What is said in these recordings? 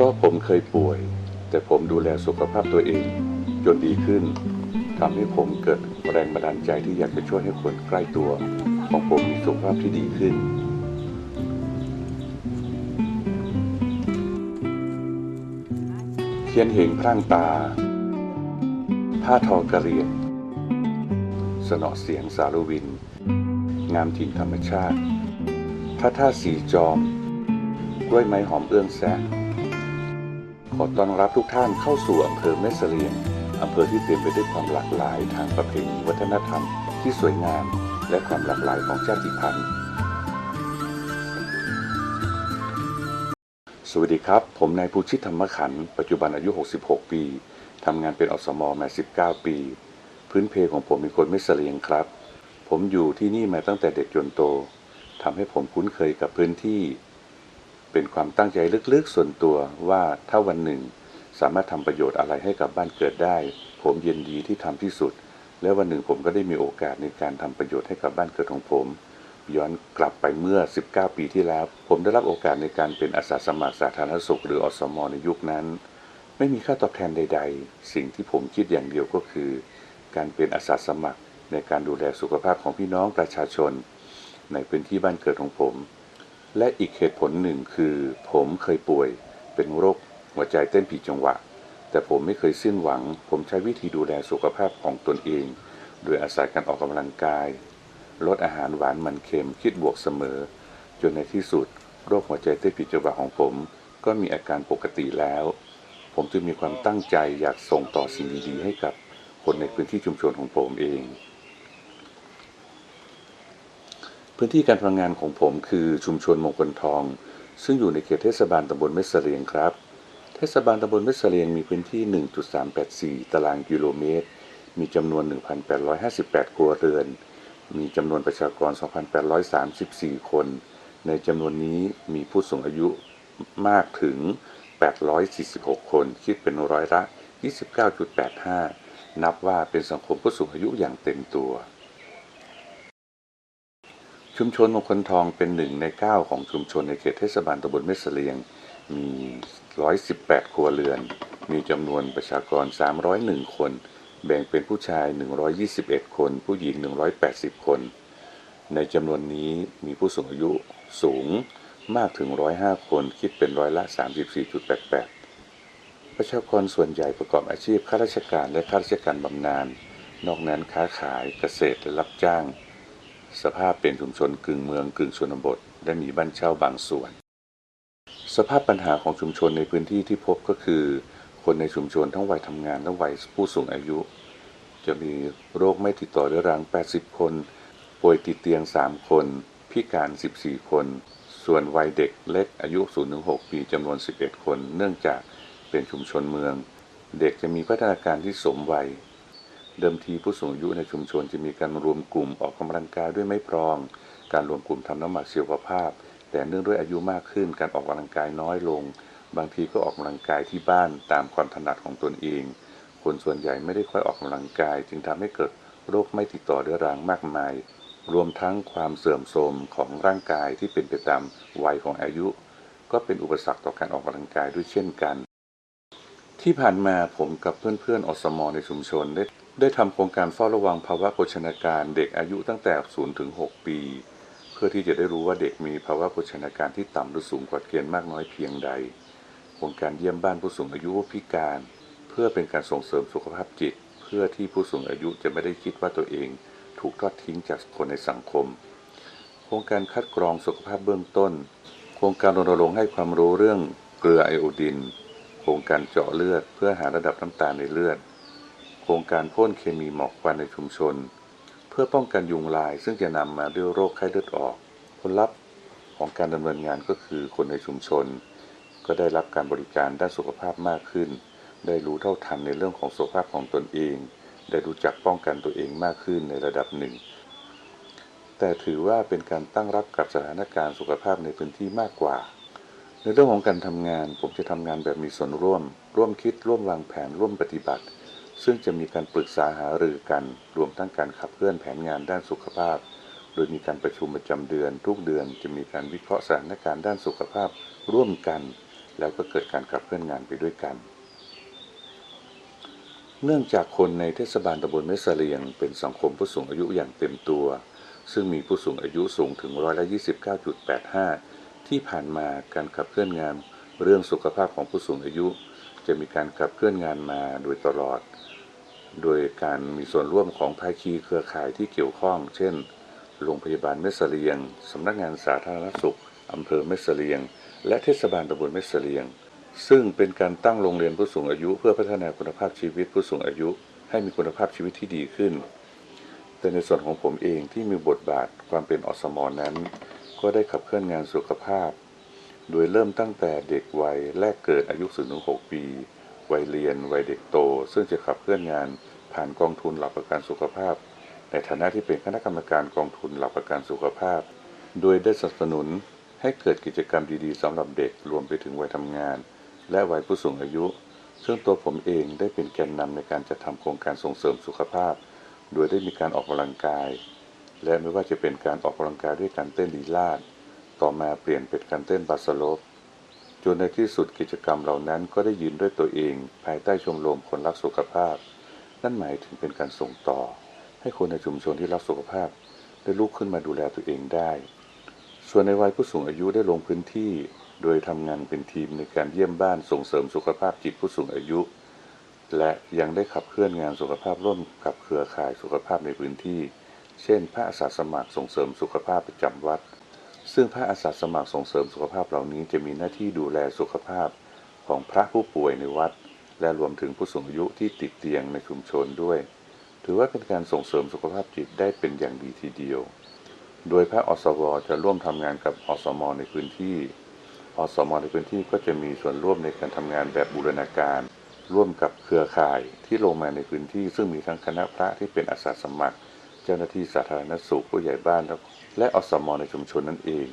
ราะผมเคยป่วย แต่ผมดูแลสุขภาพตัวเองจนดีขึ้นทำให้ผมเกิดแรงบันดาลใจที่อยากจะช่วยให้คนใกล้ตัว ของผมมีสุขภาพที่ดีขึ้น เทียนเหงพร่างตา ผ้าทอกระเรียงสนอเสียงสารวิน งามถิ่นธรรมชาติ พระธาตุสีจอม กล้วยไม้หอมเอื้องแซะ อต้อนรับทุกท่านเข้าสู่อำเภอแม่เสลียงอำเภอที่เต็มไปด้วยความหลากหลายทางประเพณีวัฒนธรรมที่สวยงาม และความหลากหลายของชาติพันธุ์ สวัสดีครับ ผมนายภูชิตธรรมขันธ์ปัจจุบันอายุ 66 ปีทำงานเป็นอสมมา 19 ปี พื้นเพของผมเป็นคนไม่เสลียงครับ ผมอยู่ที่นี่มาตั้งแต่เด็กจนโตทำให้ผมคุ้นเคยกับพื้นที่ เป็นความตั้งใจลึกๆส่วนตัวว่าถ้าวันหนึ่ง สามารถทำประโยชน์อะไรให้กับบ้านเกิดได้ ผมยินดีที่ทำที่สุด และวันหนึ่งผมก็ได้มีโอกาสในการทำประโยชน์ให้กับบ้านเกิดของผม ย้อนกลับไปเมื่อ 19 ปีที่แล้ว ผมได้รับโอกาสในการเป็นอาสาสมัครสาธารณสุข หรืออสมในยุคนั้น ไม่มีค่าตอบแทนใด ๆ สิ่งที่ผมคิดอย่างเดียวก็คือ การเป็นอาสาสมัครในการดูแลสุขภาพของพี่น้องประชาชน ในพื้นที่บ้านเกิดของผม และอีกเหตุผลหนึ่งคือผมเคยป่วยเป็นโรคหัวใจเต้นผิดจังหวะ แต่ผมไม่เคยสิ้นหวัง ผมใช้วิธีดูแลสุขภาพของตนเอง โดยอาศัยการออกกำลังกาย ลดอาหารหวานมันเค็มคิดบวกเสมอ จนในที่สุด โรคหัวใจเต้นผิดจังหวะของผม ก็มีอาการปกติแล้ว ผมจึงมีความตั้งใจอยากส่งต่อสิ่งดีๆให้กับคนในพื้นที่ชุมชนของผมเอง พื้นที่การทำงานของผมคือชุมชนมงคลทอง ซึ่งอยู่ในเขตเทศบาลตำบลเมสเสลียงครับ เทศบาลตำบลเมสเสลียงมีพื้นที่ 1.384 ตารางกิโลเมตร มีจำนวน 1,858 ครัวเรือน มีจำนวนประชากร 2,834 คน ในจำนวนนี้มีผู้สูงอายุมากถึง 846 คน คิดเป็นร้อยละ 29.85 นับว่าเป็นสังคมผู้สูงอายุอย่างเต็มตัว ชุมชนมงคลทองเป็นหนึ่งใน 9 ของชุมชนในเขตเทศบาลตำบลเมสเสลียง มี 118 ครัวเรือน มีจำนวนประชากร 301 คน แบ่งเป็นผู้ชาย 121 คน ผู้หญิง 180 คน ในจำนวนนี้มีผู้สูงอายุสูงมากถึง 105 คน คิดเป็นร้อยละ 34.88 ประชากรส่วนใหญ่ประกอบอาชีพข้าราชการและข้าราชการบำนาญ นอกนั้นค้าขายเกษตรและรับจ้าง สภาพเป็นชุมชนกึ่งเมืองกึ่งชนบทและมีบ้านเช่าบางส่วน สภาพปัญหาของชุมชนในพื้นที่ที่พบก็คือ คนในชุมชนทั้งวัยทำงานและวัยผู้สูงอายุ จะมีโรคไม่ติดต่อเรื้อรัง 80 คน ป่วยติดเตียง 3 คน พิการ 14 คน ส่วนวัยเด็กเล็กอายุ 0-6 ปีจำนวน 11 คน เนื่องจากเป็นชุมชนเมือง เด็กจะมีพัฒนาการที่สมวัย เดิมทีผู้สูงอายุในชุมชนจะมีการรวมกลุ่มออกกำลังกายด้วยไม้พรอง การรวมกลุ่มทำน้ำหมักชีวภาพ แต่เนื่องด้วยอายุมากขึ้นการออกกำลังกายน้อยลง บางทีก็ออกกำลังกายที่บ้านตามความถนัดของตนเอง คนส่วนใหญ่ไม่ได้ค่อยออกกำลังกาย จึงทำให้เกิดโรคไม่ติดต่อเรื้อรังมากมาย รวมทั้งความเสื่อมโทรมของร่างกายที่เป็นไปตามวัยของอายุ ก็เป็นอุปสรรคต่อการออกกำลังกายด้วยเช่นกัน ที่ผ่านมาผมกับเพื่อนๆอสมในชุมชนได้ ได้ทำโครงการเฝ้าระวังภาวะโภชนาการเด็กอายุตั้งแต่0ถึง6ปี เพื่อที่จะได้รู้ว่าเด็กมีภาวะโภชนาการที่ต่ำหรือสูงกว่าเกณฑ์มากน้อยเพียงใด โครงการเยี่ยมบ้านผู้สูงอายุพิการ เพื่อเป็นการส่งเสริมสุขภาพจิต เพื่อที่ผู้สูงอายุจะไม่ได้คิดว่าตัวเอง ถูกทอดทิ้งจากคนในสังคม โครงการคัดกรองสุขภาพเบื้องต้น โครงการรณรงค์ให้ความรู้เรื่องเกลือไอโอดิน โครงการเจาะเลือด เพื่อหาระดับน้ำตาลในเลือด ครงการพ่นเคมีหมอกควันในชุมชน เพื่อป้องกันยุงลาย ซึ่งจะนำมาด้วยโรคไข้เลือดออก ผลลัพธ์ของการดำเนินงานก็คือคนในชุมชน ก็ได้รับการบริการด้านสุขภาพมากขึ้น ได้รู้เท่าทันในเรื่องของสุขภาพของตนเอง ได้รู้จักป้องกันตัวเองมากขึ้นในระดับหนึ่ง แต่ถือว่าเป็นการตั้งรับกับสถานการณ์สุขภาพในพื้นที่มากกว่าในเรื่องของการทำงานผมจะทำงานแบบมีส่วนร่วม ร่วมคิดร่วมวางแผนร่วมปฏิบัติ ซึ่งจะมีการปรึกษาหารือกันรวมทั้งการขับเคลื่อนแผนงานด้านสุขภาพ โดยมีการประชุมประจำเดือน ทุกเดือนจะมีการวิเคราะห์สถานการณ์ด้านสุขภาพร่วมกัน แล้วก็เกิดการขับเคลื่อนงานไปด้วยกัน เนื่องจากคนในเทศบาลตำบลแม่เลียง เป็นสังคมผู้สูงอายุอย่างเต็มตัว ซึ่งมีผู้สูงอายุสูงถึงร้อยละ29.85 ที่ผ่านมาการขับเคลื่อนงานเรื่องสุขภาพของผู้สูงอายุ จะมีการขับเคลื่อนงานมาโดยตลอด โดยการมีส่วนร่วมของภาคีเครือข่ายที่เกี่ยวข้อง เช่น โรงพยาบาลแม่เลียง สำนักงานสาธารณสุข อำเภอแม่เลียง และเทศบาลตำบลแม่เลียง ซึ่งเป็นการตั้งโรงเรียนผู้สูงอายุ เพื่อพัฒนาคุณภาพชีวิตผู้สูงอายุ ให้มีคุณภาพชีวิตที่ดีขึ้น แต่ในส่วนของผมเองที่มีบทบาทความเป็นอสมนั้น ก็ได้ขับเคลื่อนงานสุขภาพ โดยเริ่มตั้งแต่เด็กวัยแรกเกิดอายุ0ถึง6ปี วัยเรียน วัยเด็กโต ซึ่งจะขับเคลื่อนงานผ่านกองทุนหลักประกันสุขภาพ ในฐานะที่เป็นคณะกรรมการกองทุนหลักประกันสุขภาพ โดยได้สนับสนุนให้เกิดกิจกรรมดีๆสำหรับเด็กรวมไปถึงวัยทำงาน และวัยผู้สูงอายุ ซึ่งตัวผมเองได้เป็นแกนนำในการจัดทำโครงการส่งเสริมสุขภาพ โดยได้มีการออกกำลังกาย และไม่ว่าจะเป็นการออกกำลังกายด้วยการเต้นลีลาด ต่อมาเปลี่ยนเป็นการเต้นบาสโลป จนในที่สุดกิจกรรมเหล่านั้นก็ได้ยืนด้วยตัวเอง ภายใต้ชมรมคนรักสุขภาพ นั่นหมายถึงเป็นการส่งต่อ ให้คนในชุมชนที่รักสุขภาพ ได้ลุกขึ้นมาดูแลตัวเองได้ ส่วนในวัยผู้สูงอายุได้ลงพื้นที่ โดยทำงานเป็นทีมในการเยี่ยมบ้านส่งเสริมสุขภาพจิตผู้สูงอายุ และยังได้ขับเคลื่อนงานสุขภาพร่วมกับเครือข่ายสุขภาพในพื้นที่ เช่นพระอาสาสมัครส่งเสริมสุขภาพประจำวัด ซึ่งพระอาสาสมัครส่งเสริมสุขภาพเหล่านี้จะมีหน้าที่ดูแลสุขภาพของพระผู้ป่วยในวัด และรวมถึงผู้สูงอายุที่ติดเตียงในชุมชนด้วย ถือว่าเป็นการส่งเสริมสุขภาพจิตได้เป็นอย่างดีทีเดียว โดยพระอสวจะร่วมทำงานกับอสมในพื้นที่ อสมในพื้นที่ก็จะมีส่วนร่วมในการทำงานแบบบูรณาการ ร่วมกับเครือข่ายที่ลงมาในพื้นที่ ซึ่งมีทั้งคณะพระที่เป็นอาสาสมัคร เจ้าหน้าที่สาธารณสุขผู้ใหญ่บ้านและอสมในชุมชนนั่นเอง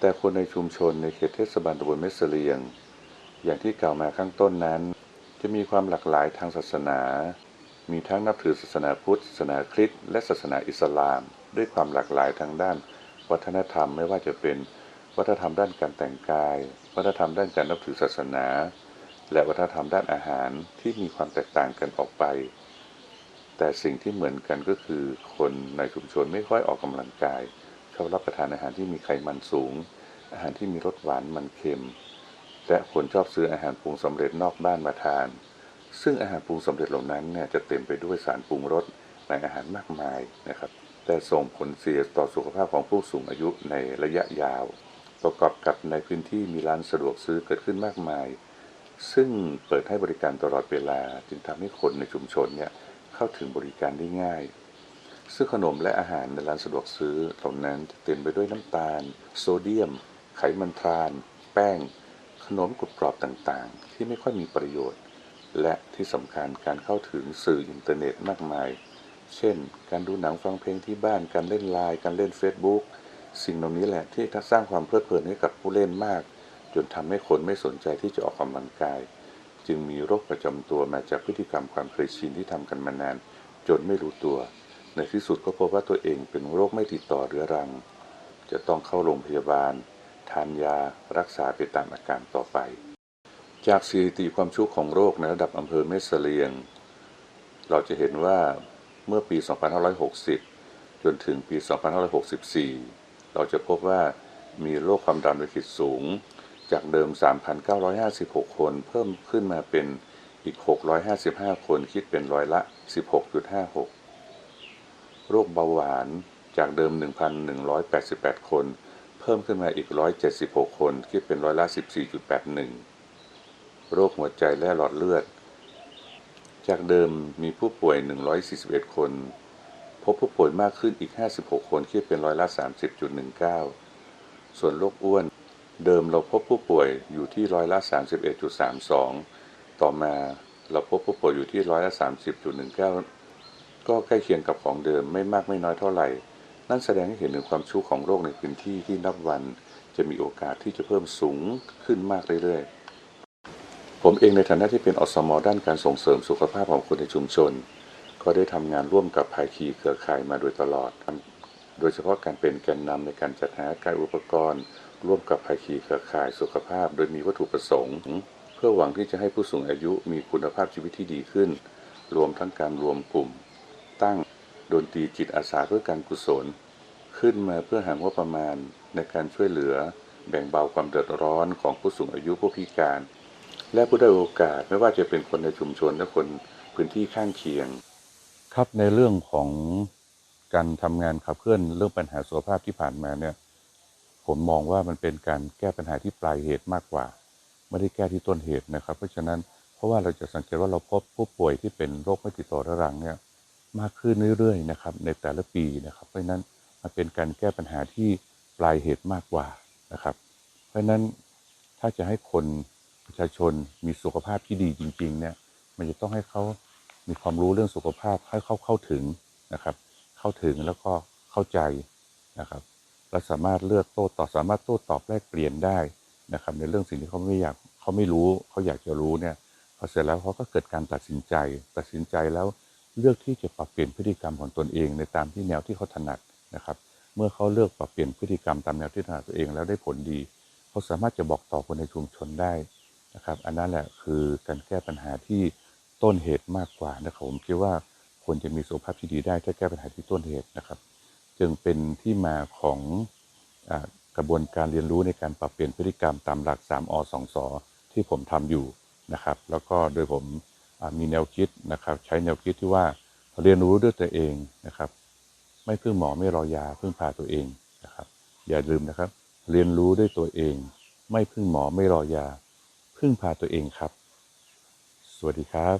แต่คนในชุมชนในเขตเทศบาลตำบลเมสเลียง อย่างที่กล่าวมาข้างต้นนั้น จะมีความหลากหลายทางศาสนา มีทั้งนับถือศาสนาพุทธศาสนาคริสต์และศาสนาอิสลาม ด้วยความหลากหลายทางด้าน วัฒนธรรมไม่ว่าจะเป็น วัฒนธรรมด้านการแต่งกาย วัฒนธรรมด้านการนับถือศาสนา และวัฒนธรรมด้านอาหารที่มีความแตกต่างกันออกไป แต่สิ่งที่เหมือนกันก็คือคนในชุมชนไม่ค่อยออกกำลังกายชอบรับประทานอาหารที่มีไขมันสูง อาหารที่มีรสหวานมันเค็ม และคนชอบซื้ออาหารปรุงสำเร็จนอกบ้านมาทาน ซึ่งอาหารปรุงสำเร็จเหล่านั้นเนี่ยจะเต็มไปด้วยสารปรุงรสในอาหารมากมายนะครับ แต่ส่งผลเสียต่อสุขภาพของผู้สูงอายุในระยะยาว ประกอบกับในพื้นที่มีร้านสะดวกซื้อเกิดขึ้นมากมาย ซึ่งเปิดให้บริการตลอดเวลาจึงทำให้คนในชุมชนเนี่ย เข้าถึงบริการได้ง่าย ซึ่งขนมและอาหารในร้านสะดวกซื้อเหล่านั้นจะเต็มไปด้วยน้ำตาล โซเดียม ไขมันทราน แป้ง ขนมกรุบกรอบต่างๆ ที่ไม่ค่อยมีประโยชน์ และที่สำคัญการเข้าถึงสื่ออินเทอร์เน็ตมากมาย เช่น การดูหนังฟังเพลงที่บ้าน การเล่นไลน์ การเล่น Facebook สิ่งเหล่านี้แหละที่สร้างความเพลิดเพลินให้กับผู้เล่นมาก จนทำให้คนไม่สนใจที่จะออกกำลังกาย จึงมีโรคประจำตัวมาจากพฤติกรรมความเคยชินที่ทำกันมานาน จนไม่รู้ตัว ในที่สุดก็พบว่าตัวเองเป็นโรคไม่ติดต่อเรื้อรัง จะต้องเข้าโรงพยาบาล ทานยารักษาไปตามอาการต่อไป จากสถิติความชุกของโรคในระดับอำเภอเมสเลียง เราจะเห็นว่าเมื่อปี 2560 จนถึงปี 2564 เราจะพบว่ามีโรคความดันโลหิตสูง จากเดิม 3,956 คน เพิ่มขึ้นมาเป็นอีก 655 คนคิดเป็นร้อยละ 16.56 โรคเบาหวานจากเดิม 1,188 คน เพิ่มขึ้นมาอีก 176 คน คิดเป็นร้อยละ 14.81 โรคหัวใจและหลอดเลือด จากเดิมมีผู้ป่วย 141 คน พบผู้ป่วยมากขึ้นอีก 56 คน คิดเป็นร้อยละ 30.19 ส่วนโรคอ้วน เดิมเราพบผู้ป่วยอยู่ที่ร้อยละ 31.32 ต่อมาเราพบผู้ป่วยอยู่ที่ร้อยละ30.19 ก็ใกล้เคียงกับของเดิมไม่มากไม่น้อยเท่าไหร่ นั่นแสดงให้เห็นถึงความชุกของโรคในพื้นที่ที่นับวันจะมีโอกาสที่จะเพิ่มสูงขึ้นมากเรื่อยๆ ผมเองในฐานะที่เป็นอสมด้านการส่งเสริมสุขภาพของคนในชุมชน ก็ได้ทำงานร่วมกับภาคีเครือข่ายมาโดยตลอด โดยเฉพาะการเป็นแกนนำในการจัดหาการอุปกรณ์ ร่วมกับภาคีเครือข่ายสุขภาพ โดยมีวัตถุประสงค์ เพื่อหวังที่จะให้ผู้สูงอายุมีคุณภาพชีวิตที่ดีขึ้น รวมทั้งการรวมกลุ่ม ตั้งดนตรีจิตอาสาเพื่อการกุศล ขึ้นมาเพื่อหางบประมาณในการช่วยเหลือ แบ่งเบาความเดือดร้อนของผู้สูงอายุผู้พิการ และผู้ได้โอกาสไม่ว่าจะเป็นคนในชุมชนและคนพื้นที่ข้างเคียง ครับในเรื่องของการทำงานขับเคลื่อนเรื่องปัญหาสุขภาพที่ผ่านมาเนี่ย ผมมองว่ามันเป็นการแก้ปัญหาที่ปลายเหตุมากกว่า ไม่ได้แก้ที่ต้นเหตุนะครับ เพราะฉะนั้นเพราะว่าเราจะสังเกตว่าเราพบผู้ป่วยที่เป็นโรคไม่ติดต่อรื้อรังเนี่ยมากขึ้นเรื่อยๆนะครับในแต่ละปีนะครับ เพราะฉะนั้นมันเป็นการแก้ปัญหาที่ปลายเหตุมากกว่านะครับ เพราะฉะนั้นถ้าจะให้คนประชาชนมีสุขภาพที่ดีจริง ๆ เนี่ย มันจะต้องให้เขามีความรู้เรื่องสุขภาพให้เขาเข้าถึงนะครับ เข้าถึงแล้วก็เข้าใจนะครับ และสามารถเลือกโต้ตอบสามารถโต้ตอบแลกเปลี่ยนได้นะครับ ในเรื่องสิ่งที่เขาไม่อยากเขาไม่รู้เขาอยากจะรู้เนี่ยพอเสร็จแล้วเขาก็เกิดการตัดสินใจ ตัดสินใจแล้วเลือกที่จะปรับเปลี่ยนพฤติกรรมของตนเอง ในตามที่แนวที่เขาถนัดนะครับ เมื่อเขาเลือกปรับเปลี่ยนพฤติกรรมตามแนวที่ถนัดตัวเองแล้วได้ผลดี เขาสามารถจะบอกต่อคนในชุมชนได้นะครับ อันนั้นแหละคือการแก้ปัญหาที่ต้นเหตุมากกว่านะครับผมคิดว่าคนจะมีสุขภาพที่ดีได้ถ้าแก้ปัญหาที่ต้นเหตุนะครับ จึงเป็นที่มาของอกระบวนการเรียนรู้ในการปรับเปลี่ยนพฤติกรรมตามหลัก 3อ2สอที่ผมทำอยู่นะครับ แล้วก็โดยผมมีแนวคิดนะครับ ใช้แนวคิดที่ว่าเรียนรู้ด้วยตัวเองนะครับ ไม่พึ่งหมอไม่รอยาพึ่งพาตัวเองนะครับ อย่าลืมนะครับ เรียนรู้ด้วยตัวเอง ไม่พึ่งหมอไม่รอยา พึ่งพาตัวเองครับ สวัสดีครับ